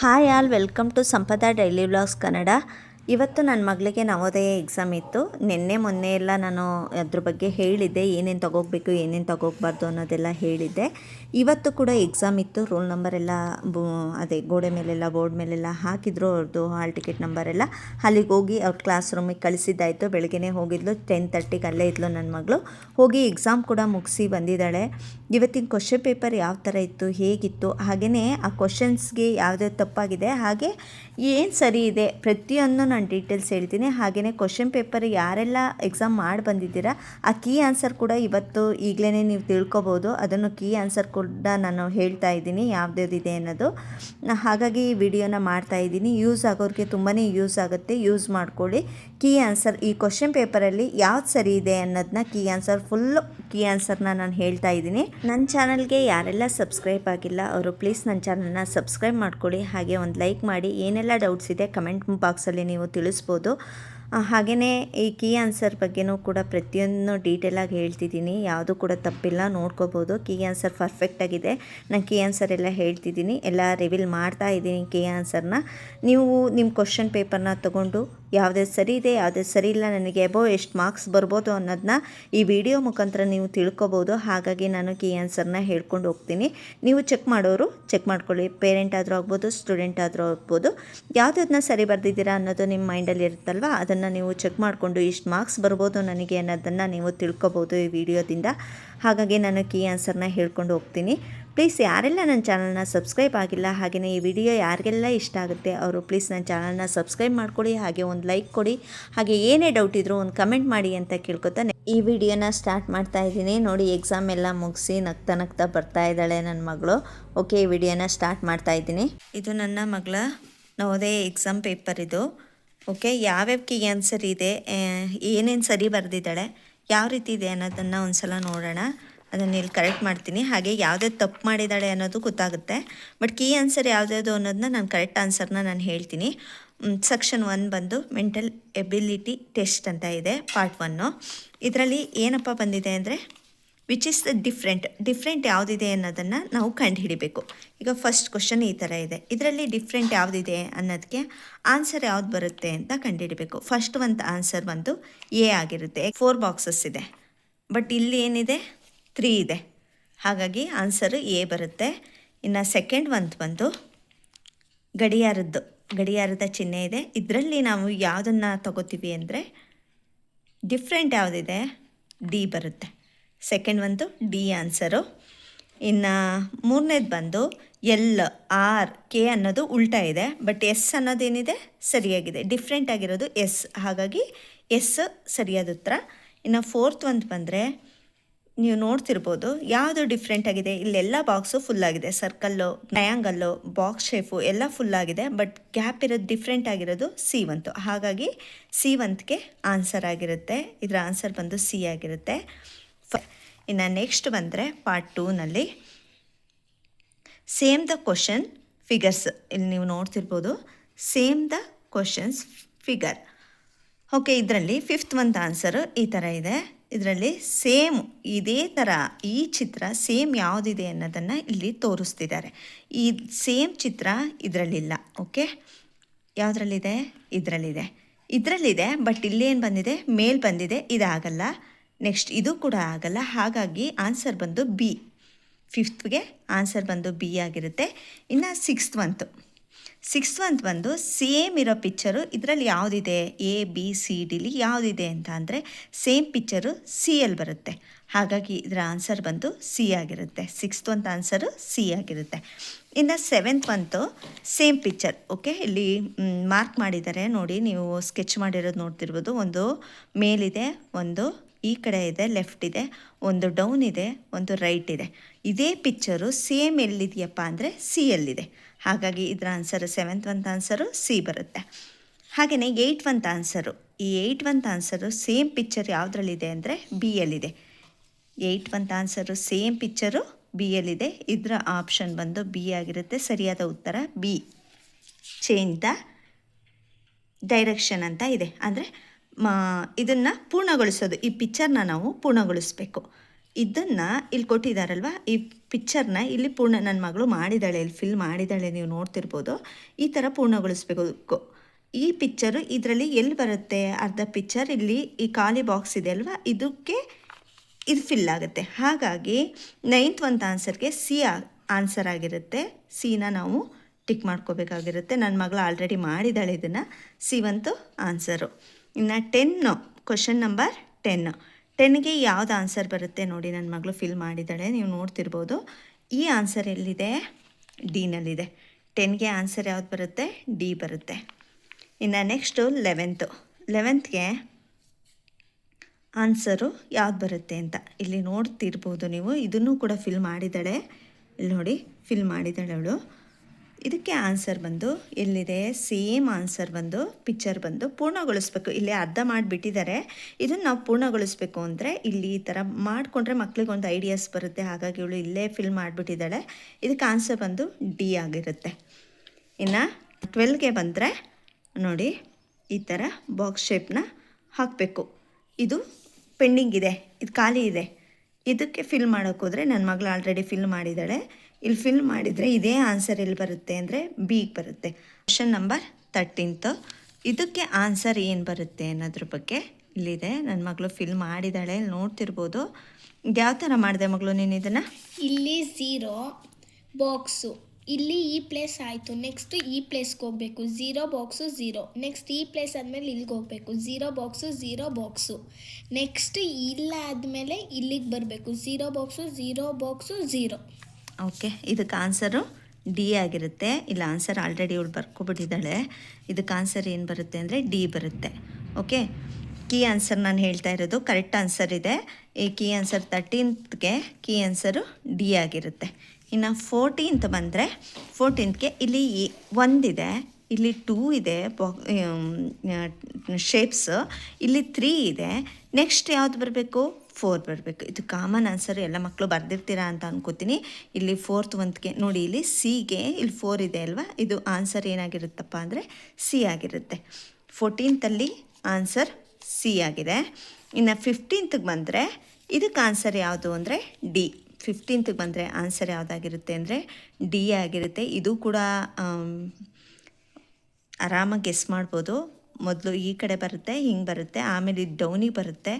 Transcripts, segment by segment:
hi all welcome to Sampada daily vlogs Kannada ಇವತ್ತು ನನ್ನ ಮಗಳಿಗೆ ನವೋದಯ ಎಕ್ಸಾಮ್ ಇತ್ತು. ನಿನ್ನೆ ಮೊನ್ನೆ ಎಲ್ಲ ನಾನು ಅದ್ರ ಬಗ್ಗೆ ಹೇಳಿದ್ದೆ. ಏನೇನು ತಗೋಬೇಕು ಏನೇನು ತಗೋಗ್ಬಾರ್ದು ಅನ್ನೋದೆಲ್ಲ ಹೇಳಿದ್ದೆ. ಇವತ್ತು ಕೂಡ ಎಕ್ಸಾಮ್ ಇತ್ತು. ರೋಲ್ ನಂಬರ್ ಎಲ್ಲ ಅದೇ ಗೋಡೆ ಮೇಲೆಲ್ಲ ಬೋರ್ಡ್ ಮೇಲೆಲ್ಲ ಹಾಕಿದ್ರು ಅವ್ರದ್ದು ಹಾಲ್ ಟಿಕೆಟ್ ನಂಬರ್ ಎಲ್ಲ. ಅಲ್ಲಿಗೆ ಹೋಗಿ ಅವ್ರ ಕ್ಲಾಸ್ ರೂಮಿಗೆ ಕಳಿಸಿದ್ದಾಯಿತು. ಬೆಳಗ್ಗೆನೇ ಹೋಗಿದ್ಲು. ಟೆನ್ ತರ್ಟಿಗೆ ಅಲ್ಲೇ ಇದ್ಲು ನನ್ನ ಮಗಳು. ಹೋಗಿ ಎಕ್ಸಾಮ್ ಕೂಡ ಮುಗಿಸಿ ಬಂದಿದ್ದಾಳೆ. ಇವತ್ತಿನ ಕ್ವಶನ್ ಪೇಪರ್ ಯಾವ ಥರ ಇತ್ತು, ಹೇಗಿತ್ತು? ಹಾಗೆಯೇ ಆ ಕ್ವಶನ್ಸ್ಗೆ ಯಾವುದೇ ತಪ್ಪಾಗಿದೆ. ಹಾಗೆ ಏನು ಸರಿ ಇದೆ? ಪ್ರತಿಯೊಂದು ನಾನು ಡೀಟೇಲ್ಸ್ ಹೇಳ್ತೀನಿ. ಹಾಗೆಯೇ ಕ್ವಶನ್ ಪೇಪರ್ ಯಾರೆಲ್ಲ ಎಕ್ಸಾಮ್ ಮಾಡಿ ಬಂದಿದ್ದೀರಾ, ಆ ಕೀ ಆನ್ಸರ್ ಕೂಡ ಇವತ್ತು ಈಗಲೇ ನೀವು ತಿಳ್ಕೊಬೋದು. ಅದನ್ನು ಕೀ ಆನ್ಸರ್ ಕೂಡ ನಾನು ಹೇಳ್ತಾ ಇದ್ದೀನಿ, ಯಾವ್ದ್ಯಾವ್ದಿದೆ ಅನ್ನೋದು. ಹಾಗಾಗಿ ಈ ವಿಡಿಯೋನ ಮಾಡ್ತಾ ಇದ್ದೀನಿ. ಯೂಸ್ ಆಗೋರಿಗೆ ತುಂಬಾ ಯೂಸ್ ಆಗುತ್ತೆ. ಯೂಸ್ ಮಾಡ್ಕೊಳ್ಳಿ. ಕೀ ಆನ್ಸರ್ ಈ ಕ್ವಶನ್ ಪೇಪರಲ್ಲಿ ಯಾವ್ದು ಸರಿ ಇದೆ ಅನ್ನೋದನ್ನ ಕೀ ಆನ್ಸರ್ ಫುಲ್ಲು ಕೀ ಆನ್ಸರ್ನ ನಾನು ಹೇಳ್ತಾ ಇದ್ದೀನಿ. ನನ್ನ ಚಾನಲ್ಗೆ ಯಾರೆಲ್ಲ ಸಬ್ಸ್ಕ್ರೈಬ್ ಆಗಿಲ್ಲ, ಅವರು ಪ್ಲೀಸ್ ನನ್ನ ಚಾನಲ್ನ ಸಬ್ಸ್ಕ್ರೈಬ್ ಮಾಡ್ಕೊಳ್ಳಿ. ಹಾಗೆ ಒಂದು ಲೈಕ್ ಮಾಡಿ. ಏನೆಲ್ಲ ಡೌಟ್ಸ್ ಇದೆ ಕಮೆಂಟ್ ಬಾಕ್ಸಲ್ಲಿ ನೀವು ತಿಳಿಸ್ಬೋದು. ಹಾಗೆಯೇ ಈ ಕೀ ಆನ್ಸರ್ ಬಗ್ಗೆನೂ ಕೂಡ ಪ್ರತಿಯೊಂದು ಡೀಟೇಲಾಗಿ ಹೇಳ್ತಿದ್ದೀನಿ. ಯಾವುದು ಕೂಡ ತಪ್ಪಿಲ್ಲ, ನೋಡ್ಕೋಬೋದು. ಕೀ ಆನ್ಸರ್ ಪರ್ಫೆಕ್ಟಾಗಿದೆ ನಾನು ಕೀ ಆನ್ಸರ್ ಎಲ್ಲ ಹೇಳ್ತಿದ್ದೀನಿ. ಎಲ್ಲ ರಿವೀಲ್ ಮಾಡ್ತಾ ಇದ್ದೀನಿ ಕೀ ಆನ್ಸರ್ನ ನೀವು ನಿಮ್ಮ ಕ್ವಶನ್ ಪೇಪರ್ನ ತೊಗೊಂಡು ಯಾವುದೇ ಸರಿ ಇದೆ, ಯಾವುದೇ ಸರಿ ಇಲ್ಲ, ನನಗೆ ಎಬೋ ಎಷ್ಟು ಮಾರ್ಕ್ಸ್ ಬರ್ಬೋದು ಅನ್ನೋದನ್ನ ಈ ವಿಡಿಯೋ ಮುಖಾಂತರ ನೀವು ತಿಳ್ಕೊಬೋದು. ಹಾಗಾಗಿ ನಾನು ಕೀ ಆನ್ಸರ್ನ ಹೇಳ್ಕೊಂಡು ಹೋಗ್ತೀನಿ. ನೀವು ಚೆಕ್ ಮಾಡೋರು ಚೆಕ್ ಮಾಡ್ಕೊಳ್ಳಿ. ಪೇರೆಂಟ್ ಆದರೂ ಆಗ್ಬೋದು, ಸ್ಟೂಡೆಂಟ್ ಆದರೂ ಆಗ್ಬೋದು. ಯಾವುದನ್ನ ಸರಿ ಬರೆದಿದ್ದೀರಾ ಅನ್ನೋದು ನಿಮ್ಮ ಮೈಂಡಲ್ಲಿ ಇರುತ್ತಲ್ವ? ಅದನ್ನು ನೀವು ಚೆಕ್ ಮಾಡಿಕೊಂಡು ಇಷ್ಟು ಮಾರ್ಕ್ಸ್ ಬರ್ಬೋದು ನನಗೆ ಅನ್ನೋದನ್ನು ನೀವು ತಿಳ್ಕೊಬೋದು ಈ ವಿಡಿಯೋದಿಂದ. ಹಾಗಾಗಿ ನಾನು ಕೀ ಆನ್ಸರ್ನ ಹೇಳ್ಕೊಂಡು ಹೋಗ್ತೀನಿ. ಪ್ಲೀಸ್ ಯಾರೆಲ್ಲ ನನ್ನ ಚಾನಲ್ನ ಸಬ್ಸ್ಕ್ರೈಬ್ ಆಗಿಲ್ಲ ಹಾಗೆಯೇ ಈ ವಿಡಿಯೋ ಯಾರಿಗೆಲ್ಲ ಇಷ್ಟ ಆಗುತ್ತೆ ಅವರು ಪ್ಲೀಸ್ ನನ್ನ ಚಾನಲ್ನ ಸಬ್ಸ್ಕ್ರೈಬ್ ಮಾಡಿಕೊಡಿ, ಹಾಗೆ ಒಂದು ಲೈಕ್ ಕೊಡಿ, ಹಾಗೆ ಏನೇ ಡೌಟ್ ಇದ್ದರೂ ಒಂದು ಕಮೆಂಟ್ ಮಾಡಿ ಅಂತ ಕೇಳ್ಕೊತಾನೆ ಈ ವಿಡಿಯೋನ ಸ್ಟಾರ್ಟ್ ಮಾಡ್ತಾ ಇದ್ದೀನಿ. ನೋಡಿ ಎಕ್ಸಾಮ್ ಎಲ್ಲ ಮುಗಿಸಿ ನಗ್ತಾ ನಗ್ತಾ ಬರ್ತಾ ಇದ್ದಾಳೆ ನನ್ನ ಮಗಳು. ಓಕೆ ಈ ವಿಡಿಯೋನ ಸ್ಟಾರ್ಟ್ ಮಾಡ್ತಾ ಇದ್ದೀನಿ. ಇದು ನನ್ನ ಮಗಳ ನವೋದಯ ಎಕ್ಸಾಮ್ ಪೇಪರ್ ಇದು. ಓಕೆ ಯಾವ್ಯಾವ ಕೀ ಆನ್ಸರ್ ಇದೆ ಏನೇನು ಸರಿ ಬರೆದಿದ್ದಾಳೆ, ಯಾವ ರೀತಿ ಇದೆ ಅನ್ನೋದನ್ನು ಒಂದು ಸಲ ನೋಡೋಣ. ಅದನ್ನು ಇಲ್ಲಿ ಕರೆಕ್ಟ್ ಮಾಡ್ತೀನಿ. ಹಾಗೆ ಯಾವುದೇ ತಪ್ಪು ಮಾಡಿದ್ದಾಳೆ ಅನ್ನೋದು ಗೊತ್ತಾಗುತ್ತೆ. ಬಟ್ ಕೀ ಆನ್ಸರ್ ಯಾವುದ್ಯಾವುದು ಅನ್ನೋದನ್ನ ನಾನು ಕರೆಕ್ಟ್ ಆನ್ಸರ್ನ ನಾನು ಹೇಳ್ತೀನಿ. ಸೆಕ್ಷನ್ ಒನ್ ಬಂದು ಮೆಂಟಲ್ ಎಬಿಲಿಟಿ ಟೆಸ್ಟ್ ಅಂತ ಇದೆ ಪಾರ್ಟ್ ಒನ್ನು ಇದರಲ್ಲಿ ಏನಪ್ಪ ಬಂದಿದೆ ಅಂದರೆ ವಿಚ್ ಇಸ್ ಡಿಫ್ರೆಂಟ್ ಡಿಫ್ರೆಂಟ್ ಯಾವುದಿದೆ ಅನ್ನೋದನ್ನು ನಾವು ಕಂಡುಹಿಡಿಬೇಕು. ಈಗ ಫಸ್ಟ್ ಕ್ವಶನ್ ಈ ಥರ ಇದೆ. ಇದರಲ್ಲಿ ಡಿಫ್ರೆಂಟ್ ಯಾವುದಿದೆ ಅನ್ನೋದಕ್ಕೆ ಆನ್ಸರ್ ಯಾವ್ದು ಬರುತ್ತೆ ಅಂತ ಕಂಡುಹಿಡಿಬೇಕು. ಫಸ್ಟ್ ಒಂದು ಆನ್ಸರ್ ಬಂದು ಎ ಆಗಿರುತ್ತೆ. ಫೋರ್ ಬಾಕ್ಸಸ್ ಇದೆ. ಬಟ್ ಇಲ್ಲಿ ಏನಿದೆ? ತ್ರೀ ಇದೆ. ಹಾಗಾಗಿ ಆನ್ಸರು ಎ ಬರುತ್ತೆ. ಇನ್ನು ಸೆಕೆಂಡ್ ಒಂದು ಬಂದು ಗಡಿಯಾರದ್ದು, ಗಡಿಯಾರದ ಚಿಹ್ನೆ ಇದೆ. ಇದರಲ್ಲಿ ನಾವು ಯಾವುದನ್ನು ತಗೋತೀವಿ ಅಂದರೆ ಡಿಫ್ರೆಂಟ್ ಯಾವುದಿದೆ ಡಿ ಬರುತ್ತೆ. ಸೆಕೆಂಡ್ ಒಂದು ಡಿ ಆನ್ಸರು ಇನ್ನು ಮೂರನೇದು ಬಂದು ಎಲ್ ಆರ್ ಕೆ ಅನ್ನೋದು ಉಲ್ಟಾ ಇದೆ. ಬಟ್ ಎಸ್ ಅನ್ನೋದೇನಿದೆ ಸರಿಯಾಗಿದೆ. ಡಿಫ್ರೆಂಟ್ ಆಗಿರೋದು ಎಸ್ ಹಾಗಾಗಿ ಎಸ್ ಸರಿಯಾದ ಉತ್ತರ. ಇನ್ನು ಫೋರ್ತ್ ಒಂದು ಬಂದರೆ ನೀವು ನೋಡ್ತಿರ್ಬೋದು ಯಾವುದು ಡಿಫ್ರೆಂಟ್ ಆಗಿದೆ. ಇಲ್ಲೆಲ್ಲ ಬಾಕ್ಸು ಆಗಿದೆ. ಸರ್ಕಲ್ಲು ಟ್ರಯಾಂಗಲ್ಲು ಬಾಕ್ಸ್ ಶೇಫು ಎಲ್ಲ ಫುಲ್ ಆಗಿದೆ. ಬಟ್ ಗ್ಯಾಪ್ ಇರೋದು ಡಿಫ್ರೆಂಟ್ ಆಗಿರೋದು ಸಿ ಒಂತು ಹಾಗಾಗಿ ಸಿ ಒಂತ್ಗೆ ಆನ್ಸರ್ ಆಗಿರುತ್ತೆ. ಇದರ ಆನ್ಸರ್ ಬಂದು ಸಿ ಆಗಿರುತ್ತೆ. ಇನ್ನು ನೆಕ್ಸ್ಟ್ ಬಂದರೆ ಪಾರ್ಟ್ ಟೂನಲ್ಲಿ ಸೇಮ್ ದ ಕ್ವಶನ್ ಫಿಗರ್ಸ್ ಇಲ್ಲಿ ನೀವು ನೋಡ್ತಿರ್ಬೋದು same the questions figure okay ಇದರಲ್ಲಿ ಫಿಫ್ತ್ ಒಂದು ಆನ್ಸರು ಈ ಥರ ಇದೆ. ಇದರಲ್ಲಿ ಸೇಮ್ ಇದೇ ಥರ ಈ ಚಿತ್ರ ಸೇಮ್ ಯಾವುದಿದೆ ಅನ್ನೋದನ್ನು ಇಲ್ಲಿ ತೋರಿಸ್ತಿದ್ದಾರೆ. ಈ ಸೇಮ್ ಚಿತ್ರ ಇದರಲ್ಲಿಲ್ಲ, ಓಕೆ? ಯಾವುದ್ರಲ್ಲಿದೆ? ಇದರಲ್ಲಿದೆ. ಇದರಲ್ಲಿದೆ, ಬಟ್ ಇಲ್ಲೇನು ಬಂದಿದೆ? ಮೇಲ್ ಬಂದಿದೆ, ಇದಾಗಲ್ಲ. ನೆಕ್ಸ್ಟ್ ಇದು ಕೂಡ ಆಗಲ್ಲ. ಹಾಗಾಗಿ ಆನ್ಸರ್ ಬಂದು ಬಿ. ಫಿಫ್ತ್ಗೆ ಆನ್ಸರ್ ಬಂದು ಬಿ ಆಗಿರುತ್ತೆ. ಇನ್ನು ಸಿಕ್ಸ್ತ್ ಬಂತು. ಸಿಕ್ಸ್ತ್ ಮಂತ್ ಬಂದು ಸೇಮ್ ಇರೋ ಪಿಕ್ಚರು ಇದರಲ್ಲಿ ಯಾವುದಿದೆ? ಎ ಬಿ ಸಿ ಡಿಲಿ ಯಾವುದಿದೆ ಅಂತ ಅಂದರೆ ಸೇಮ್ ಪಿಕ್ಚರು ಸಿ ಎಲ್ ಬರುತ್ತೆ. ಹಾಗಾಗಿ ಇದರ ಆನ್ಸರ್ ಬಂದು ಸಿ ಆಗಿರುತ್ತೆ. ಸಿಕ್ಸ್ತ್ ಮಂತ್ ಆನ್ಸರು ಸಿ ಆಗಿರುತ್ತೆ. ಇನ್ನು seventh month same picture okay ಇಲ್ಲಿ ಮಾರ್ಕ್ ಮಾಡಿದ್ದಾರೆ ನೋಡಿ, ನೀವು ಸ್ಕೆಚ್ ಮಾಡಿರೋದು ನೋಡ್ತಿರ್ಬೋದು. ಒಂದು ಮೇಲಿದೆ ಒಂದು ಈ ಕಡೆ ಇದೆ ಲೆಫ್ಟ್ ಇದೆ, ಒಂದು ಡೌನ್ ಇದೆ, ಒಂದು ರೈಟ್ ಇದೆ. ಇದೇ ಪಿಕ್ಚರು ಸೇಮ್ ಎಲ್ಲಿದೆಯಪ್ಪ ಅಂದರೆ ಸಿ ಎಲ್ಲಿದೆ ಹಾಗಾಗಿ ಇದರ ಆನ್ಸರ್ ಸೆವೆಂತ್ ಒಂತ್ ಆನ್ಸರು ಸಿ ಬರುತ್ತೆ. ಹಾಗೆಯೇ ಏಯ್ಟ್ ಒಂತ್ ಆನ್ಸರು ಈ ಏಯ್ಟ್ ಒಂತ್ ಆನ್ಸರು ಸೇಮ್ ಪಿಕ್ಚರ್ ಯಾವುದ್ರಲ್ಲಿದೆ ಅಂದರೆ ಬಿ ಎಲ್ಲಿದೆ ಏಯ್ಟ್ ಒಂತ್ ಆನ್ಸರು ಸೇಮ್ ಪಿಕ್ಚರು ಬಿ ಎಲ್ಲಿದೆ ಇದರ ಆಪ್ಷನ್ ಬಂದು ಬಿ ಆಗಿರುತ್ತೆ. ಸರಿಯಾದ ಉತ್ತರ ಬಿ ಚೇಂಜ್ ದ ಡೈರೆಕ್ಷನ್ ಅಂತ ಇದೆ. ಅಂದರೆ ಇದನ್ನು ಪೂರ್ಣಗೊಳಿಸೋದು, ಈ ಪಿಕ್ಚರ್ನ ನಾವು ಪೂರ್ಣಗೊಳಿಸಬೇಕು. ಇದನ್ನು ಇಲ್ಲಿ ಕೊಟ್ಟಿದ್ದಾರಲ್ವ ಈ ಪಿಕ್ಚರ್ನ ಇಲ್ಲಿ ಪೂರ್ಣ ನನ್ನ ಮಗಳು ಮಾಡಿದ್ದಾಳೆ ಇಲ್ಲಿ ಫಿಲ್ ಮಾಡಿದ್ದಾಳೆ ನೀವು ನೋಡ್ತಿರ್ಬೋದು. ಈ ಥರ ಪೂರ್ಣಗೊಳಿಸ್ಬೇಕು. ಈ ಪಿಕ್ಚರು ಇದರಲ್ಲಿ ಎಲ್ಲಿ ಬರುತ್ತೆ? ಅರ್ಧ ಪಿಕ್ಚರ್ ಇಲ್ಲಿ ಈ ಖಾಲಿ ಬಾಕ್ಸ್ ಇದೆ ಅಲ್ವಾ? ಇದಕ್ಕೆ ಇದು ಫಿಲ್ ಆಗುತ್ತೆ. ಹಾಗಾಗಿ ನೈನ್ತ್ ಒಂದು ಆನ್ಸರ್ಗೆ ಸಿ ಆನ್ಸರ್ ಆಗಿರುತ್ತೆ. ಸಿನ ನಾವು ಟಿಕ್ ಮಾಡ್ಕೋಬೇಕಾಗಿರುತ್ತೆ. ನನ್ನ ಮಗಳು ಆಲ್ರೆಡಿ ಮಾಡಿದಾಳೆ ಇದನ್ನು. ಸಿ ಒಂದು ಆನ್ಸರು ಇನ್ನು ಟೆನ್ನು ಕ್ವಶನ್ ನಂಬರ್ ಟೆನ್ನು ಟೆನ್ಗೆ ಯಾವ್ದು ಆನ್ಸರ್ ಬರುತ್ತೆ ನೋಡಿ ನನ್ನ ಮಗಳು ಫಿಲ್ ಮಾಡಿದ್ದಾಳೆ, ನೀವು ನೋಡ್ತಿರ್ಬೋದು. ಈ ಆನ್ಸರ್ ಎಲ್ಲಿದೆ? ಡಿನಲ್ಲಿದೆ. ಟೆನ್ಗೆ ಆನ್ಸರ್ ಯಾವ್ದು ಬರುತ್ತೆ? ಡಿ ಬರುತ್ತೆ. ಇನ್ನು ನೆಕ್ಸ್ಟು ಲೆವೆಂತು ಲೆವೆಂತ್ಗೆ ಆನ್ಸರು ಯಾವ್ದು ಬರುತ್ತೆ ಅಂತ ಇಲ್ಲಿ ನೋಡ್ತಿರ್ಬೋದು ನೀವು. ಇದನ್ನು ಕೂಡ ಫಿಲ್ ಮಾಡಿದ್ದಾಳೆ. ಇಲ್ಲಿ ನೋಡಿ, ಫಿಲ್ ಮಾಡಿದ್ದಾಳೆ ಅವಳು. ಇದಕ್ಕೆ ಆನ್ಸರ್ ಬಂದು, ಎಲ್ಲಿದೆ? ಸೇಮ್ ಆನ್ಸರ್ ಬಂದು ಪಿಕ್ಚರ್ ಬಂದು ಪೂರ್ಣಗೊಳಿಸ್ಬೇಕು. ಇಲ್ಲಿ ಅರ್ಧ ಮಾಡಿಬಿಟ್ಟಿದ್ದಾರೆ. ಇದನ್ನು ನಾವು ಪೂರ್ಣಗೊಳಿಸ್ಬೇಕು ಅಂದರೆ ಇಲ್ಲಿ ಈ ಥರ ಮಾಡಿಕೊಂಡ್ರೆ ಮಕ್ಳಿಗೆ ಒಂದು ಐಡಿಯಾಸ್ ಬರುತ್ತೆ. ಹಾಗಾಗಿ ಇವಳು ಇಲ್ಲೇ ಫಿಲ್ ಮಾಡಿಬಿಟ್ಟಿದ್ದಾಳೆ. ಇದಕ್ಕೆ ಆನ್ಸರ್ ಬಂದು ಡಿ ಆಗಿರುತ್ತೆ. ಇನ್ನು ಟ್ವೆಲ್ಗೆ ಬಂದರೆ ನೋಡಿ, ಈ ಥರ ಬಾಕ್ಸ್ ಶೇಪ್ನ ಹಾಕಬೇಕು. ಇದು ಪೆಂಡಿಂಗ್ ಇದೆ. ಇದು ಖಾಲಿ ಇದೆ. ಇದಕ್ಕೆ ಫಿಲ್ ಮಾಡೋಕ್ಕೋದ್ರೆ ನನ್ನ ಮಗಳು ಆಲ್ರೆಡಿ ಫಿಲ್ ಮಾಡಿದ್ದಾಳೆ. ಇಲ್ಲಿ ಫಿಲ್ ಮಾಡಿದರೆ ಇದೇ ಆನ್ಸರ್ ಎಲ್ಲಿ ಬರುತ್ತೆ ಅಂದರೆ ಬಿಗೆ ಬರುತ್ತೆ. ಕ್ವಶನ್ ನಂಬರ್ ತರ್ಟೀನ್ತು ಇದಕ್ಕೆ ಆನ್ಸರ್ ಏನು ಬರುತ್ತೆ ಅನ್ನೋದ್ರ ಬಗ್ಗೆ ಇಲ್ಲಿದೆ. ನನ್ನ ಮಗಳು ಫಿಲ್ ಮಾಡಿದ್ದಾಳೆ ಇಲ್ಲಿ ನೋಡ್ತಿರ್ಬೋದು. ಯಾವ ಥರ ಮಾಡಿದೆ ಮಗಳು ನೀನು ಇದನ್ನು? ಇಲ್ಲಿ ಝೀರೋ ಬಾಕ್ಸು ಇಲ್ಲಿ ಈ ಪ್ಲೇಸ್ ಆಯಿತು. ನೆಕ್ಸ್ಟ್ ಈ ಪ್ಲೇಸ್ಗೆ ಹೋಗಬೇಕು. ಝೀರೋ ಬಾಕ್ಸು ಝೀರೋ ನೆಕ್ಸ್ಟ್ ಈ ಪ್ಲೇಸ್ ಆದಮೇಲೆ ಇಲ್ಲಿಗೆ ಹೋಗಬೇಕು. Zero box zero box next ಇಲ್ಲ ಆದಮೇಲೆ ಇಲ್ಲಿಗೆ ಬರಬೇಕು. Zero box zero box zero okay ಇದಕ್ಕೆ ಆನ್ಸರು ಡಿ ಆಗಿರುತ್ತೆ. ಇಲ್ಲ ಆನ್ಸರ್ ಆಲ್ರೆಡಿ ಇವಳು ಬರ್ಕೊಬಿಟ್ಟಿದ್ದಾಳೆ. ಇದಕ್ಕೆ ಆನ್ಸರ್ ಏನು ಬರುತ್ತೆ ಅಂದರೆ ಡಿ ಬರುತ್ತೆ. ಓಕೆ ಕೀ ಆನ್ಸರ್ ನಾನು ಹೇಳ್ತಾ ಇರೋದು ಕರೆಕ್ಟ್ ಆನ್ಸರ್ ಇದೆ. ಈ ಕೀ ಆನ್ಸರ್ ತರ್ಟೀನ್ತ್ಗೆ ಕೀ ಆನ್ಸರು ಡಿ ಆಗಿರುತ್ತೆ. ಇನ್ನು ಫೋರ್ಟೀನ್ತ್ ಬಂದರೆ ಫೋರ್ಟೀನ್ತ್ಗೆ ಇಲ್ಲಿ ಒಂದಿದೆ ಇಲ್ಲಿ ಟೂ ಇದೆ ಶೇಪ್ಸ್ ಇಲ್ಲಿ ತ್ರೀ ಇದೆ. ನೆಕ್ಸ್ಟ್ ಯಾವ್ದು ಬರಬೇಕು? ಫೋರ್ ಬರಬೇಕು. ಇದು ಕಾಮನ್ ಆನ್ಸರ್ ಎಲ್ಲ ಮಕ್ಕಳು ಬರ್ದಿರ್ತೀರಾ ಅಂತ ಅನ್ಕೋತೀನಿ. ಇಲ್ಲಿ ಫೋರ್ತ್ ಒಂದ್ಗೆ ನೋಡಿ, ಇಲ್ಲಿ ಸಿಗೆ ಇಲ್ಲಿ ಫೋರ್ ಇದೆ ಅಲ್ವಾ? ಇದು ಆನ್ಸರ್ ಏನಾಗಿರುತ್ತಪ್ಪ ಅಂದರೆ ಸಿ ಆಗಿರುತ್ತೆ. ಫೋರ್ಟೀನ್ತಲ್ಲಿ ಆನ್ಸರ್ ಸಿ ಆಗಿದೆ. ಇನ್ನು ಫಿಫ್ಟೀನ್ತ್ಗೆ ಬಂದರೆ ಇದಕ್ಕೆ ಆನ್ಸರ್ ಯಾವುದು ಅಂದರೆ ಡಿ ಫಿಫ್ಟೀನ್ತ್ಗೆ ಬಂದರೆ ಆನ್ಸರ್ ಯಾವುದಾಗಿರುತ್ತೆ ಅಂದರೆ ಡಿ ಆಗಿರುತ್ತೆ. ಇದು ಕೂಡ ಆರಾಮಾಗಿ ಗೆಸ್ ಮಾಡ್ಬೋದು. ಮೊದಲು ಈ ಕಡೆ ಬರುತ್ತೆ, ಹಿಂಗೆ ಬರುತ್ತೆ, ಆಮೇಲೆ ಇದು ಡೌನಿಗೆ ಬರುತ್ತೆ,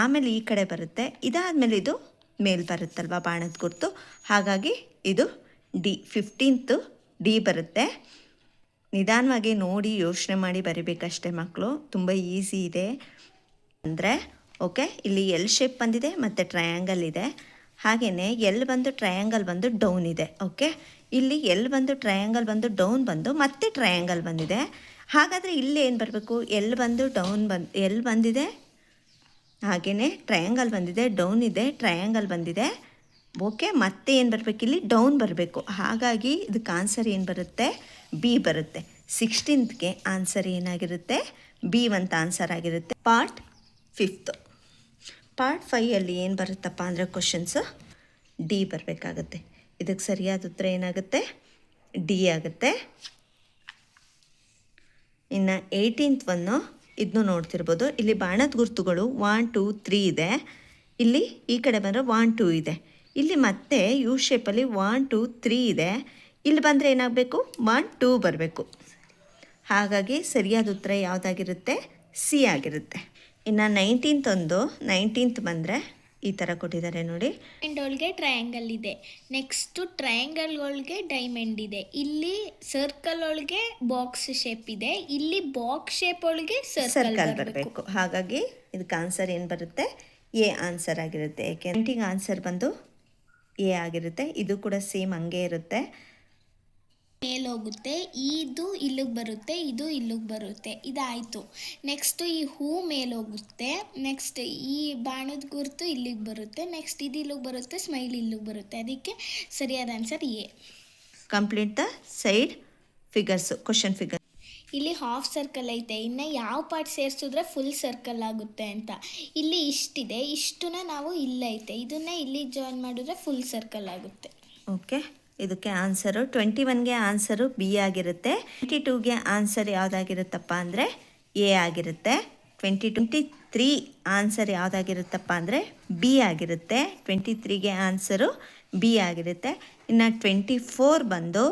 ಆಮೇಲೆ ಈ ಕಡೆ ಬರುತ್ತೆ, ಇದಾದಮೇಲೆ ಇದು ಮೇಲ್ ಬರುತ್ತಲ್ವ ಬಾಣದ ಗುರುತು? ಹಾಗಾಗಿ ಇದು ಡಿ ಫಿಫ್ಟೀನ್ತು ಡಿ ಬರುತ್ತೆ. ನಿಧಾನವಾಗಿ ನೋಡಿ, ಯೋಚನೆ ಮಾಡಿ ಬರಿಬೇಕಷ್ಟೇ ಮಕ್ಕಳು ತುಂಬ ಈಸಿ ಇದೆ. ಅಂದರೆ, ಓಕೆ, ಇಲ್ಲಿ ಎಲ್ ಶೇಪ್ ಬಂದಿದೆ ಮತ್ತು ಟ್ರಯಾಂಗಲ್ ಇದೆ. ಹಾಗೆಯೇ ಎಲ್ ಬಂದು ಟ್ರಯಾಂಗಲ್ ಬಂದು ಡೌನ್ ಇದೆ, ಓಕೆ? ಇಲ್ಲಿ ಎಲ್ ಬಂದು ಟ್ರಯಾಂಗಲ್ ಬಂದು ಡೌನ್ ಬಂದು ಮತ್ತೆ ಟ್ರಯಾಂಗಲ್ ಬಂದಿದೆ. ಹಾಗಾದರೆ ಇಲ್ಲಿ ಏನು ಬರಬೇಕು? ಎಲ್ಲಿ ಬಂದು ಡೌನ್ ಬಂದು ಎಲ್ಲಿ ಬಂದಿದೆ? ಹಾಗೆಯೇ ಟ್ರಯಾಂಗಲ್ ಬಂದಿದೆ ಡೌನ್ ಇದೆ ಟ್ರಯಾಂಗಲ್ ಬಂದಿದೆ. ಓಕೆ ಮತ್ತೆ ಏನು ಬರಬೇಕು ಇಲ್ಲಿ? ಡೌನ್ ಬರಬೇಕು. ಹಾಗಾಗಿ ಇದಕ್ಕೆ ಆನ್ಸರ್ ಏನು ಬರುತ್ತೆ? ಬಿ ಬರುತ್ತೆ. ಸಿಕ್ಸ್ಟೀನ್ತ್ಗೆ ಆನ್ಸರ್ ಏನಾಗಿರುತ್ತೆ? ಬಿ ಅಂತ ಆನ್ಸರ್ ಆಗಿರುತ್ತೆ. ಪಾರ್ಟ್ ಫಿಫ್ತ್ ಪಾರ್ಟ್ ಫೈಯಲ್ಲಿ ಏನು ಬರುತ್ತಪ್ಪ ಅಂದರೆ ಕ್ವಶನ್ಸು ಡಿ ಬರಬೇಕಾಗತ್ತೆ. ಇದಕ್ಕೆ ಸರಿಯಾದ ಉತ್ತರ ಏನಾಗುತ್ತೆ? ಡಿ ಆಗುತ್ತೆ. ಇನ್ನು ಏಯ್ಟೀನ್ತ್ ಒನ್ನು ಇದನ್ನು ನೋಡ್ತಿರ್ಬೋದು. ಇಲ್ಲಿ ಬಾಣದ ಗುರುತುಗಳು ಒನ್ ಟೂ ತ್ರೀ ಇದೆ. ಇಲ್ಲಿ ಈ ಕಡೆ ಬಂದರೆ ಒನ್ ಟೂ ಇದೆ. ಇಲ್ಲಿ ಮತ್ತೆ ಯು ಶೇಪಲ್ಲಿ ಒನ್ ಟೂ ತ್ರೀ ಇದೆ. ಇಲ್ಲಿ ಬಂದರೆ ಏನಾಗಬೇಕು? ಒನ್ ಟೂ ಬರಬೇಕು. ಹಾಗಾಗಿ ಸರಿಯಾದ ಉತ್ತರ ಯಾವುದಾಗಿರುತ್ತೆ? ಸಿ ಆಗಿರುತ್ತೆ. ಇನ್ನು ನೈನ್ಟೀನ್ತ್ ಒಂದು ನೈನ್ಟೀನ್ತ್ ಬಂದರೆ ಈ ಥರ ಕೊಟ್ಟಿದ್ದಾರೆ ನೋಡಿ. ಡೈಮಂಡ್ ಒಳಗೆ ಟ್ರಯಾಂಗಲ್ ಇದೆ. ನೆಕ್ಸ್ಟು ಟ್ರಯಾಂಗಲ್ ಒಳಗೆ ಡೈಮಂಡ್ ಇದೆ. ಇಲ್ಲಿ ಸರ್ಕಲ್ ಒಳಗೆ ಬಾಕ್ಸ್ ಶೇಪ್ ಇದೆ. ಇಲ್ಲಿ ಬಾಕ್ಸ್ ಶೇಪ್ ಒಳಗೆ ಸರ್ಕಲ್ ಬರಬೇಕು. ಹಾಗಾಗಿ ಇದಕ್ಕೆ ಆನ್ಸರ್ ಏನು ಬರುತ್ತೆ? ಎ ಆನ್ಸರ್ ಆಗಿರುತ್ತೆ. ಏಕೆ ಆನ್ಸರ್ ಬಂದು ಎ ಆಗಿರುತ್ತೆ. ಇದು ಕೂಡ ಸೇಮ್ ಹಂಗೆ ಇರುತ್ತೆ. ಮೇಲೋಗುತ್ತೆ ಇದು ಇಲ್ಲಿಗೆ ಬರುತ್ತೆ ಇದು ಇಲ್ಲಿಗೆ ಬರುತ್ತೆ ಇದಾಯಿತು. ನೆಕ್ಸ್ಟ್ ಈ ಹೂ ಮೇಲೋಗುತ್ತೆ ನೆಕ್ಸ್ಟ್ ಈ ಬಾಣದ ಗುರುತು ಇಲ್ಲಿಗೆ ಬರುತ್ತೆ ನೆಕ್ಸ್ಟ್ ಇದು ಇಲ್ಲಿಗೆ ಬರುತ್ತೆ ಸ್ಮೈಲ್ ಇಲ್ಲಿಗೆ ಬರುತ್ತೆ. ಅದಕ್ಕೆ ಸರಿಯಾದ answer A complete the side figures question figure ಇಲ್ಲಿ ಹಾಫ್ ಸರ್ಕಲ್ ಐತೆ ಇನ್ನು ಯಾವ ಪಾರ್ಟ್ ಸೇರಿಸಿದ್ರೆ ಫುಲ್ ಸರ್ಕಲ್ ಆಗುತ್ತೆ ಅಂತ. ಇಲ್ಲಿ ಇಷ್ಟಿದೆ ಇಷ್ಟನ್ನ ನಾವು ಇಲ್ಲೈತೆ ಇದನ್ನ ಇಲ್ಲಿ ಜಾಯಿನ್ ಮಾಡಿದ್ರೆ ಫುಲ್ ಸರ್ಕಲ್ ಆಗುತ್ತೆ. ಓಕೆ ಇದಕ್ಕೆ ಆನ್ಸರು ಟ್ವೆಂಟಿ ಒನ್ಗೆ ಆನ್ಸರು ಬಿ ಆಗಿರುತ್ತೆ. ಟ್ವೆಂಟಿ ಟೂಗೆ ಆನ್ಸರ್ ಯಾವುದಾಗಿರುತ್ತಪ್ಪ ಅಂದರೆ ಎ ಆಗಿರುತ್ತೆ. ಟ್ವೆಂಟಿ ಟ್ವೆಂಟಿ ತ್ರೀ ಆನ್ಸರ್ ಯಾವುದಾಗಿರುತ್ತಪ್ಪ ಅಂದರೆ ಬಿ ಆಗಿರುತ್ತೆ. ಟ್ವೆಂಟಿ ತ್ರೀಗೆ ಆನ್ಸರು ಬಿ ಆಗಿರುತ್ತೆ. ಇನ್ನು ಟ್ವೆಂಟಿ ಫೋರ್ ಬಂದು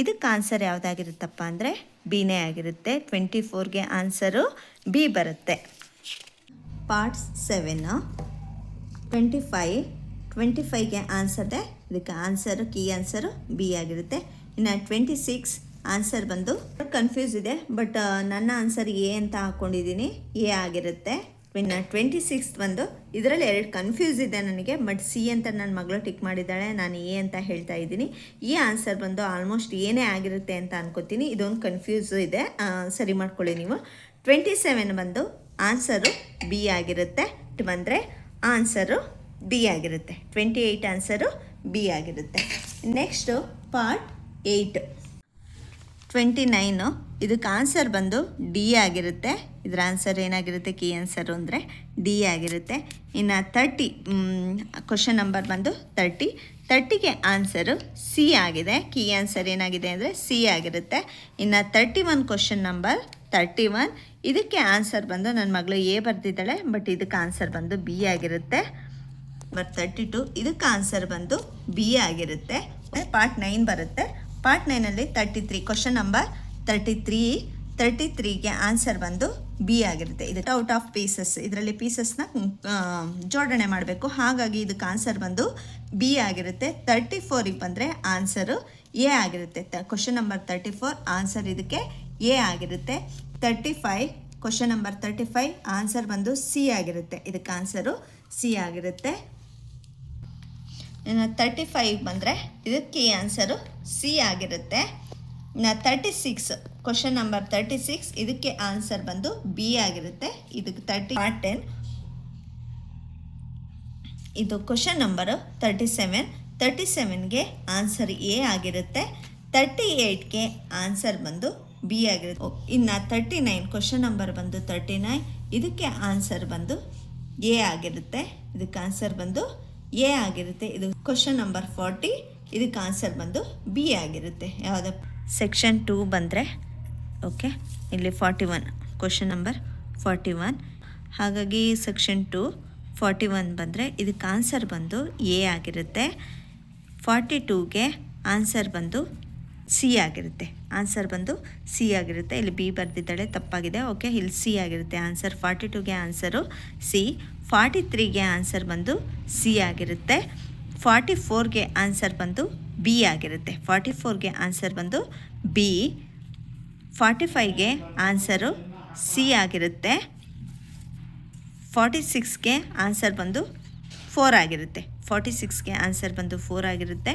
ಇದಕ್ಕೆ ಆನ್ಸರ್ ಯಾವುದಾಗಿರುತ್ತಪ್ಪ ಅಂದರೆ ಬಿನೇ ಆಗಿರುತ್ತೆ. ಟ್ವೆಂಟಿ ಫೋರ್ಗೆ ಆನ್ಸರು ಬಿ ಬರುತ್ತೆ. Parts seven twenty five, twenty ಫೈವ್ಗೆ ಆನ್ಸರ್ದೆ ಇದಕ್ಕೆ ಆನ್ಸರು ಕೀ ಆನ್ಸರು ಬಿ ಆಗಿರುತ್ತೆ. ಇನ್ನು ಟ್ವೆಂಟಿ ಸಿಕ್ಸ್ ಆನ್ಸರ್ ಬಂದು ಕನ್ಫ್ಯೂಸ್ ಇದೆ ಬಟ್ ನನ್ನ ಆನ್ಸರ್ ಎ ಅಂತ ಹಾಕ್ಕೊಂಡಿದ್ದೀನಿ ಎ ಆಗಿರುತ್ತೆ. ಇನ್ನು ಟ್ವೆಂಟಿ ಸಿಕ್ಸ್ ಬಂದು ಇದರಲ್ಲಿ ಎರಡು ಕನ್ಫ್ಯೂಸ್ ಇದೆ ನನಗೆ ಬಟ್ ಸಿ ಅಂತ ನನ್ನ ಮಗಳು ಟಿಕ್ ಮಾಡಿದ್ದಾಳೆ, ನಾನು ಎ ಅಂತ ಹೇಳ್ತಾ ಇದ್ದೀನಿ. ಈ ಆನ್ಸರ್ ಬಂದು ಆಲ್ಮೋಸ್ಟ್ ಏನೇ ಆಗಿರುತ್ತೆ ಅಂತ ಅನ್ಕೋತೀನಿ. ಇದೊಂದು ಕನ್ಫ್ಯೂಸ್ ಇದೆ. ಸರಿ ಮಾಡ್ಕೊಳ್ಳಿ ನೀವು. ಟ್ವೆಂಟಿ ಸೆವೆನ್ ಬಂದು ಆನ್ಸರು ಬಿ ಆಗಿರುತ್ತೆ. ಬಂದರೆ ಆನ್ಸರು ಬಿ ಆಗಿರುತ್ತೆ. ಟ್ವೆಂಟಿ ಏಯ್ಟ್ ಆನ್ಸರು ಬಿ ಆಗಿರುತ್ತೆ. Next part eight twenty nine ಇದಕ್ಕೆ ಆನ್ಸರ್ ಬಂದು ಡಿ ಆಗಿರುತ್ತೆ. ಇದರ ಆನ್ಸರ್ ಏನಾಗಿರುತ್ತೆ? ಕೀ ಆನ್ಸರು ಅಂದರೆ ಡಿ ಆಗಿರುತ್ತೆ. ಇನ್ನು ತರ್ಟಿ ಕ್ವಶನ್ ನಂಬರ್ ಬಂದು ತರ್ಟಿ ತರ್ಟಿಗೆ ಆನ್ಸರು ಸಿ ಆಗಿದೆ. ಕೀ ಆನ್ಸರ್ ಏನಾಗಿದೆ ಅಂದರೆ ಸಿ ಆಗಿರುತ್ತೆ. ಇನ್ನು thirty one question number thirty one ಇದಕ್ಕೆ ಆನ್ಸರ್ ಬಂದು ನನ್ನ ಮಗಳು ಎ ಬರ್ತಿದ್ದಾಳೆ ಬಟ್ ಇದಕ್ಕೆ ಆನ್ಸರ್ ಬಂದು ಬಿ ಆಗಿರುತ್ತೆ. ಬಟ್ ತರ್ಟಿ ಟು ಇದಕ್ಕೆ ಆನ್ಸರ್ ಬಂದು ಬಿ ಆಗಿರುತ್ತೆ. ಪಾರ್ಟ್ ನೈನ್ ಬರುತ್ತೆ. Part ನೈನಲ್ಲಿ thirty three question number thirty three thirty ತ್ರೀಗೆ answer ಬಂದು ಬಿ ಆಗಿರುತ್ತೆ. ಇದು ಔಟ್ ಆಫ್ ಪೀಸಸ್ ಇದರಲ್ಲಿ ಪೀಸಸ್ನ ಜೋಡಣೆ ಮಾಡಬೇಕು. ಹಾಗಾಗಿ ಇದಕ್ಕೆ ಆನ್ಸರ್ ಬಂದು ಬಿ ಆಗಿರುತ್ತೆ. ತರ್ಟಿ ಫೋರಿಗೆ ಬಂದರೆ ಆನ್ಸರು ಎ ಆಗಿರುತ್ತೆ. Question number thirty four answer ಇದಕ್ಕೆ ಎ ಆಗಿರುತ್ತೆ. Thirty five question number thirty five answer ಬಂದು ಸಿ ಆಗಿರುತ್ತೆ. ಇದಕ್ಕೆ ಆನ್ಸರು ಸಿ ಆಗಿರುತ್ತೆ. ಇನ್ನು ತರ್ಟಿ ಫೈವ್ ಬಂದರೆ ಇದಕ್ಕೆ ಆನ್ಸರು ಸಿ ಆಗಿರುತ್ತೆ. ಇನ್ನು thirty six question number thirty six ಇದಕ್ಕೆ ಆನ್ಸರ್ ಬಂದು ಬಿ ಆಗಿರುತ್ತೆ. ಇದಕ್ಕೆ ತರ್ಟಿ ಟೆನ್ ಇದು question number thirty seven thirty ಸೆವೆನ್ಗೆ answer A ಆಗಿರುತ್ತೆ. ತರ್ಟಿ ಏಯ್ಟ್ಗೆ ಆನ್ಸರ್ ಬಂದು ಬಿ ಆಗಿರುತ್ತೆ. ಇನ್ನು ತರ್ಟಿ ನೈನ್ ಕ್ವಶನ್ ನಂಬರ್ ಬಂದು ತರ್ಟಿ ನೈನ್ ಇದಕ್ಕೆ ಆನ್ಸರ್ ಬಂದು ಎ ಆಗಿರುತ್ತೆ. ಇದಕ್ಕೆ ಆನ್ಸರ್ ಬಂದು ಎ ಆಗಿರುತ್ತೆ, ಇದು ಕ್ವಶನ್ ನಂಬರ್ ಫಾರ್ಟಿ ಇದಕ್ಕೆ ಆನ್ಸರ್ ಬಂದು ಬಿ ಆಗಿರುತ್ತೆ. ಯಾವುದ? ಸೆಕ್ಷನ್ ಟೂ ಬಂದರೆ ಓಕೆ ಇಲ್ಲಿ forty one question number forty one ಹಾಗಾಗಿ ಸೆಕ್ಷನ್ ಟು ಫಾರ್ಟಿ ಒನ್ ಬಂದರೆ ಇದಕ್ಕೆ ಆನ್ಸರ್ ಬಂದು ಎ ಆಗಿರುತ್ತೆ. ಫಾರ್ಟಿ ಟೂಗೆ ಆನ್ಸರ್ ಬಂದು ಸಿ ಆಗಿರುತ್ತೆ. ಆನ್ಸರ್ ಬಂದು ಸಿ ಆಗಿರುತ್ತೆ. ಇಲ್ಲಿ ಬಿ ಬರೆದಿದ್ದಾಳೆ, ತಪ್ಪಾಗಿದೆ. ಓಕೆ ಇಲ್ಲಿ ಸಿ ಆಗಿರುತ್ತೆ ಆನ್ಸರ್ ಫಾರ್ಟಿ ಟೂಗೆ ಆನ್ಸರು ಸಿ ಫಾರ್ಟಿ ತ್ರೀಗೆ ಆನ್ಸರ್ ಬಂದು ಸಿ ಆಗಿರುತ್ತೆ. ಫಾರ್ಟಿ ಫೋರ್ಗೆ ಆನ್ಸರ್ ಬಂದು ಬಿ ಆಗಿರುತ್ತೆ. ಫಾರ್ಟಿ ಫೋರ್ಗೆ ಆನ್ಸರ್ ಬಂದು ಬಿ ಫಾರ್ಟಿ ಫೈವ್ಗೆ ಆನ್ಸರು ಸಿ ಆಗಿರುತ್ತೆ. ಫಾರ್ಟಿ ಸಿಕ್ಸ್ಗೆ ಆನ್ಸರ್ ಬಂದು ಫೋರ್ ಆಗಿರುತ್ತೆ. ಫಾರ್ಟಿ ಸಿಕ್ಸ್ಗೆ ಆನ್ಸರ್ ಬಂದು ಫೋರ್ ಆಗಿರುತ್ತೆ.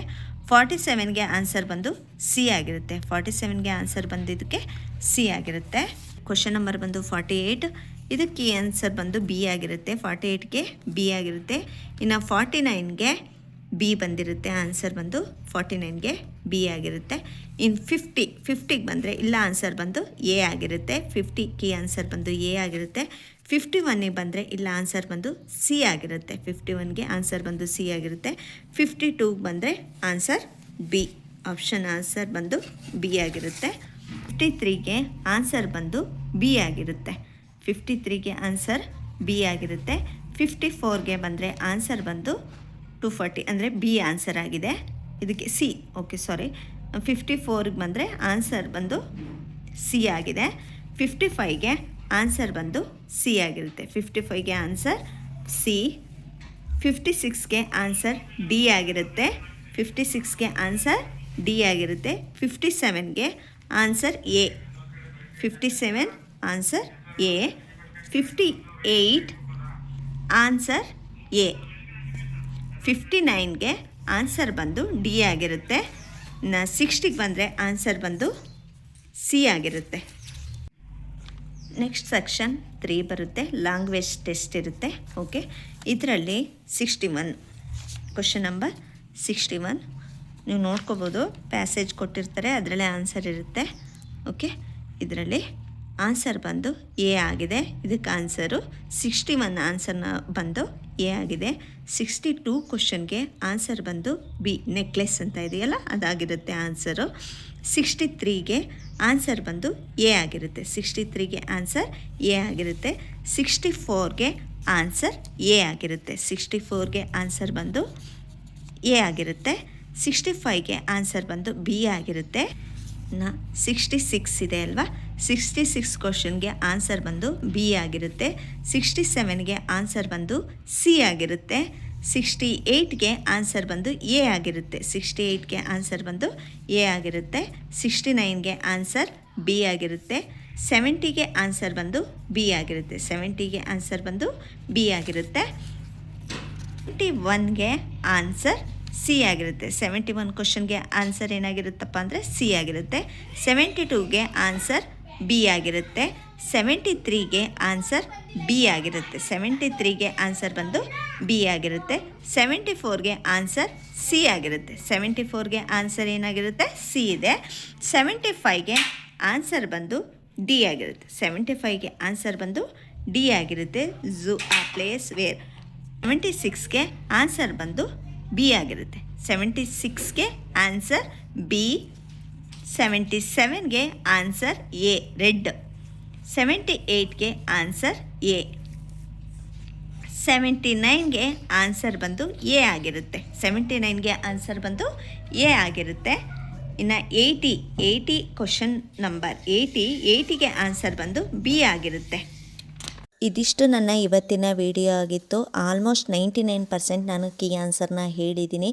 ಫಾರ್ಟಿ ಸೆವೆನ್ಗೆ ಆನ್ಸರ್ ಬಂದು ಸಿ ಆಗಿರುತ್ತೆ. ಫಾರ್ಟಿ ಸೆವೆನ್ಗೆ ಆನ್ಸರ್ ಬಂದಿದ್ದಕ್ಕೆ ಸಿ ಆಗಿರುತ್ತೆ. ಕ್ವಶನ್ ನಂಬರ್ ಬಂದು ಫಾರ್ಟಿ ಏಯ್ಟ್ ಇದಕ್ಕೆ ಆನ್ಸರ್ ಬಂದು ಬಿ ಆಗಿರುತ್ತೆ. ಫಾರ್ಟಿ ಏಯ್ಟ್ಗೆ ಬಿ ಆಗಿರುತ್ತೆ. ಇನ್ನು ಫಾರ್ಟಿ ನೈನ್ಗೆ ಬಿ ಬಂದಿರುತ್ತೆ. ಆನ್ಸರ್ ಬಂದು ಫಾರ್ಟಿ ನೈನ್ಗೆ ಬಿ ಆಗಿರುತ್ತೆ. ಇನ್ನು ಫಿಫ್ಟಿ ಫಿಫ್ಟಿಗೆ ಬಂದರೆ ಇಲ್ಲ ಆನ್ಸರ್ ಬಂದು ಎ ಆಗಿರುತ್ತೆ. ಫಿಫ್ಟಿ ಕಿ ಆನ್ಸರ್ ಬಂದು ಎ ಆಗಿರುತ್ತೆ. ಫಿಫ್ಟಿ ಒನ್ನಿಗೆ ಬಂದರೆ ಇಲ್ಲ ಆನ್ಸರ್ ಬಂದು ಸಿ ಆಗಿರುತ್ತೆ. ಫಿಫ್ಟಿ ಒನ್ಗೆ ಆನ್ಸರ್ ಬಂದು ಸಿ ಆಗಿರುತ್ತೆ. ಫಿಫ್ಟಿ ಟೂಗೆ ಬಂದರೆ ಆನ್ಸರ್ ಬಿ ಆಪ್ಷನ್ ಆನ್ಸರ್ ಬಂದು ಬಿ ಆಗಿರುತ್ತೆ. ಫಿಫ್ಟಿ ತ್ರೀಗೆ ಆನ್ಸರ್ ಬಂದು ಬಿ ಆಗಿರುತ್ತೆ. ಫಿಫ್ಟಿ ತ್ರೀಗೆ ಆನ್ಸರ್ ಬಿ ಆಗಿರುತ್ತೆ. ಫಿಫ್ಟಿ ಫೋರ್ಗೆ ಬಂದರೆ ಆನ್ಸರ್ ಬಂದು ಟೂ ಫಾರ್ಟಿ ಅಂದರೆ ಬಿ ಆನ್ಸರ್ ಆಗಿದೆ. ಇದಕ್ಕೆ ಸಿ ಓಕೆ ಸಾರಿ ಫಿಫ್ಟಿ ಫೋರ್ಗೆ ಬಂದರೆ ಆನ್ಸರ್ ಬಂದು ಸಿ ಆಗಿದೆ. ಫಿಫ್ಟಿ ಫೈವ್ಗೆ ಆನ್ಸರ್ ಬಂದು ಸಿ ಆಗಿರುತ್ತೆ. ಫಿಫ್ಟಿ ಫೈವ್ಗೆ ಆನ್ಸರ್ ಸಿ ಫಿಫ್ಟಿ ಸಿಕ್ಸ್ಗೆ ಆನ್ಸರ್ ಡಿ ಆಗಿರುತ್ತೆ. ಫಿಫ್ಟಿ ಸಿಕ್ಸ್ಗೆ ಆನ್ಸರ್ ಡಿ ಆಗಿರುತ್ತೆ. Fifty ಸೆವೆನ್ಗೆ answer A. Fifty seven answer A. Fifty eight answer A. Fifty ನೈನ್ಗೆ answer ಬಂದು ಡಿ ಆಗಿರುತ್ತೆ. ನ ಸಿಕ್ಸ್ಟಿಗೆ ಬಂದರೆ ಆನ್ಸರ್ ಬಂದು ಸಿ ಆಗಿರುತ್ತೆ. ನೆಕ್ಸ್ಟ್ ಸೆಕ್ಷನ್ ತ್ರೀ ಬರುತ್ತೆ. ಲ್ಯಾಂಗ್ವೇಜ್ ಟೆಸ್ಟ್ ಇರುತ್ತೆ. ಓಕೆ ಇದರಲ್ಲಿ sixty one question number sixty one ನೀವು ನೋಡ್ಕೋಬೋದು. ಪ್ಯಾಸೇಜ್ ಕೊಟ್ಟಿರ್ತಾರೆ. ಅದರಲ್ಲೇ ಆನ್ಸರ್ ಇರುತ್ತೆ. ಓಕೆ ಇದರಲ್ಲಿ ಆನ್ಸರ್ ಬಂದು ಎ ಆಗಿದೆ. ಇದಕ್ಕೆ ಆನ್ಸರು ಸಿಕ್ಸ್ಟಿ ಒನ್ ಆನ್ಸರ್ನ ಬಂದು ಎ ಆಗಿದೆ. ಸಿಕ್ಸ್ಟಿ ಟೂ ಕ್ವಶನ್ಗೆ ಆನ್ಸರ್ ಬಂದು ಬಿ, ನೆಕ್ಲೆಸ್ ಅಂತ ಇದೆಯಲ್ಲ, ಅದಾಗಿರುತ್ತೆ ಆನ್ಸರು. ಸಿಕ್ಸ್ಟಿ ತ್ರೀಗೆ ಆನ್ಸರ್ ಬಂದು ಎ ಆಗಿರುತ್ತೆ. ಸಿಕ್ಸ್ಟಿ ತ್ರೀಗೆ ಆನ್ಸರ್ ಎ ಆಗಿರುತ್ತೆ. ಸಿಕ್ಸ್ಟಿ ಫೋರ್ಗೆ ಆನ್ಸರ್ ಎ ಆಗಿರುತ್ತೆ. ಸಿಕ್ಸ್ಟಿ ಫೋರ್ಗೆ ಆನ್ಸರ್ ಬಂದು ಎ ಆಗಿರುತ್ತೆ. ಸಿಕ್ಸ್ಟಿ ಫೈವ್ಗೆ ಆನ್ಸರ್ ಬಂದು ಬಿ ಆಗಿರುತ್ತೆ. ಸಿಕ್ಸ್ಟಿ ಸಿಕ್ಸ್ ಇದೆ ಅಲ್ವಾ? ಸಿಕ್ಸ್ಟಿ ಸಿಕ್ಸ್ ಕ್ವಶನ್ಗೆ ಆನ್ಸರ್ ಬಂದು ಬಿ ಆಗಿರುತ್ತೆ. ಸಿಕ್ಸ್ಟಿ ಸೆವೆನ್ಗೆ ಆನ್ಸರ್ ಬಂದು ಸಿ ಆಗಿರುತ್ತೆ. ಸಿಕ್ಸ್ಟಿ ಏಯ್ಟ್ಗೆ ಆನ್ಸರ್ ಬಂದು ಎ ಆಗಿರುತ್ತೆ. ಸಿಕ್ಸ್ಟಿ ಏಯ್ಟ್ಗೆ ಆನ್ಸರ್ ಬಂದು ಎ ಆಗಿರುತ್ತೆ. ಸಿಕ್ಸ್ಟಿ ನೈನ್ಗೆ ಆನ್ಸರ್ ಬಿ ಆಗಿರುತ್ತೆ. ಸೆವೆಂಟಿಗೆ ಆನ್ಸರ್ ಬಂದು ಬಿ ಆಗಿರುತ್ತೆ. ಸೆವೆಂಟಿಗೆ ಆನ್ಸರ್ ಬಂದು ಬಿ ಆಗಿರುತ್ತೆ. ಟ್ವೆಂಟಿ ಒನ್ಗೆ ಆನ್ಸರ್ ಸಿ ಆಗಿರುತ್ತೆ. ಸೆವೆಂಟಿ ಒನ್ ಕ್ವಶನ್ಗೆ ಆನ್ಸರ್ ಏನಾಗಿರುತ್ತಪ್ಪ ಅಂದರೆ ಸಿ ಆಗಿರುತ್ತೆ. ಸೆವೆಂಟಿ ಟೂಗೆ ಆನ್ಸರ್ ಬಿ ಆಗಿರುತ್ತೆ. ಸೆವೆಂಟಿ ತ್ರೀಗೆ ಆನ್ಸರ್ ಬಿ ಆಗಿರುತ್ತೆ. ಸೆವೆಂಟಿ ತ್ರೀಗೆ ಆನ್ಸರ್ ಬಂದು ಬಿ ಆಗಿರುತ್ತೆ. ಸೆವೆಂಟಿ ಫೋರ್ಗೆ ಆನ್ಸರ್ ಸಿ ಆಗಿರುತ್ತೆ. ಸೆವೆಂಟಿ ಫೋರ್ಗೆ ಆನ್ಸರ್ ಏನಾಗಿರುತ್ತೆ? ಸಿ ಇದೆ. ಸೆವೆಂಟಿ ಫೈವ್ಗೆ ಆನ್ಸರ್ ಬಂದು ಡಿ ಆಗಿರುತ್ತೆ. ಸೆವೆಂಟಿ ಫೈವ್ಗೆ ಆನ್ಸರ್ ಬಂದು ಡಿ ಆಗಿರುತ್ತೆ. Zoo a place where seventy ಸಿಕ್ಸ್ಗೆ ಆನ್ಸರ್ ಬಂದು ಬಿ ಆಗಿರುತ್ತೆ. ಸೆವೆಂಟಿ ಸಿಕ್ಸ್ಗೆ ಆನ್ಸರ್ ಬಿ ಸೆವೆಂಟಿ ಸೆವೆನ್ಗೆ ಆನ್ಸರ್ ಎ ರೆಡ್ ಸೆವೆಂಟಿ ಏಯ್ಟ್ಗೆ ಆನ್ಸರ್ ಎ ಸೆವೆಂಟಿ ನೈನ್ಗೆ ಆನ್ಸರ್ ಬಂದು ಎ ಆಗಿರುತ್ತೆ. ಸೆವೆಂಟಿ ನೈನ್ಗೆ ಆನ್ಸರ್ ಬಂದು ಎ ಆಗಿರುತ್ತೆ. ಇನ್ನು eighty eighty question number eighty ಏಯ್ಟಿಗೆ answer ಬಂದು ಬಿ ಆಗಿರುತ್ತೆ. ಇದಿಷ್ಟು ನನ್ನ ಇವತ್ತಿನ ವಿಡಿಯೋ ಆಗಿತ್ತು. ಆಲ್ಮೋಸ್ಟ್ ನೈಂಟಿ ನೈನ್ ಪರ್ಸೆಂಟ್ ನಾನು ಕೀ ಆನ್ಸರ್ನ ಹೇಳಿದ್ದೀನಿ.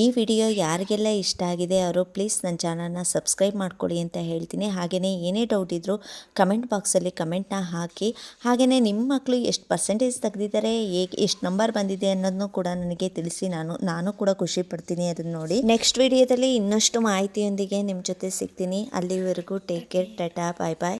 ಈ ವಿಡಿಯೋ ಯಾರಿಗೆಲ್ಲ ಇಷ್ಟ ಆಗಿದೆ ಅವರು ಪ್ಲೀಸ್ ನನ್ನ ಚಾನಲ್ನ ಸಬ್ಸ್ಕ್ರೈಬ್ ಮಾಡ್ಕೊಳ್ಳಿ ಅಂತ ಹೇಳ್ತೀನಿ. ಹಾಗೆಯೇ ಏನೇ ಡೌಟ್ ಇದ್ದರೂ ಕಮೆಂಟ್ ಬಾಕ್ಸಲ್ಲಿ ಕಮೆಂಟ್ನ ಹಾಕಿ. ಹಾಗೆಯೇ ನಿಮ್ಮ ಮಕ್ಕಳು ಎಷ್ಟು ಪರ್ಸೆಂಟೇಜ್ ತೆಗೆದಿದ್ದಾರೆ, ಹೇಗೆ ಎಷ್ಟು ನಂಬರ್ ಬಂದಿದೆ ಅನ್ನೋದನ್ನು ಕೂಡ ನನಗೆ ತಿಳಿಸಿ. ನಾನು ನಾನು ಕೂಡ ಖುಷಿ ಪಡ್ತೀನಿ ಅದನ್ನು ನೋಡಿ. ನೆಕ್ಸ್ಟ್ ವಿಡಿಯೋದಲ್ಲಿ ಇನ್ನಷ್ಟು ಮಾಹಿತಿಯೊಂದಿಗೆ ನಿಮ್ಮ ಜೊತೆ ಸಿಗ್ತೀನಿ. ಅಲ್ಲಿವರೆಗೂ take care tata bye bye